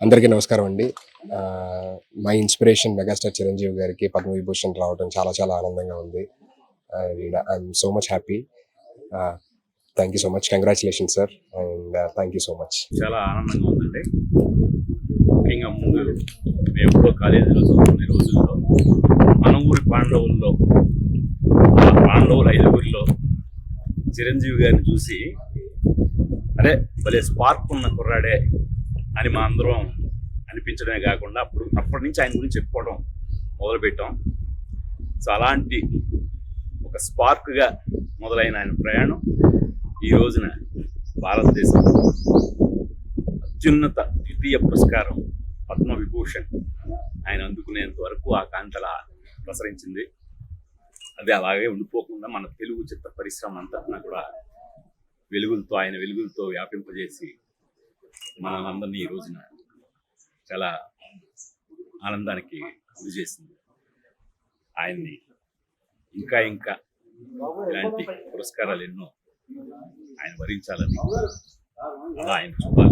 అందరికీ నమస్కారం అండి. మై ఇన్స్పిరేషన్ మెగాస్టార్ చిరంజీవి గారికి పద్మవిభూషణ్ రావడం చాలా చాలా ఆనందంగా ఉంది. And I'm so much happy thank you so much congratulation sir and thank you so much చాలా ఆనందంగా ఉందండి ముఖ్యంగా ముందు మేము ఎప్పుడో కాలేజీలో చదువుకునే రోజుల్లో మన ఊరి పాండవుల్లో ఆ పాండవులు ఐదుగురిలో చిరంజీవి గారిని చూసి అరే భలే స్పార్క్ ఉన్న కుర్రాడే అని మా అందరం అనిపించడమే కాకుండా అప్పుడు అప్పటి నుంచి ఆయన గురించి చెప్పుకోవడం మొదలుపెట్టాం. సో అలాంటి ఒక స్పార్క్గా మొదలైన ఆయన ప్రయాణం ఈ రోజున భారతదేశం అత్యున్నత ద్వితీయ పురస్కారం పద్మ విభూషణ్ ఆయన అందుకునేంత వరకు ఆ కాంతల ప్రసరించింది. అది అలాగే ఉండిపోకుండా మన తెలుగు చిత్ర పరిశ్రమ అంతా కూడా వెలుగులతో ఆయన వెలుగులతో వ్యాపింపజేసి మనందరినీ ఈ రోజున చాలా ఆనందానికి గురి చేసింది. ఆయన్ని ఇంకా ఇంకా ఇలాంటి పురస్కారాలు ఎన్నో ఆయన వరించాలని అలా ఆయన చూపాలి.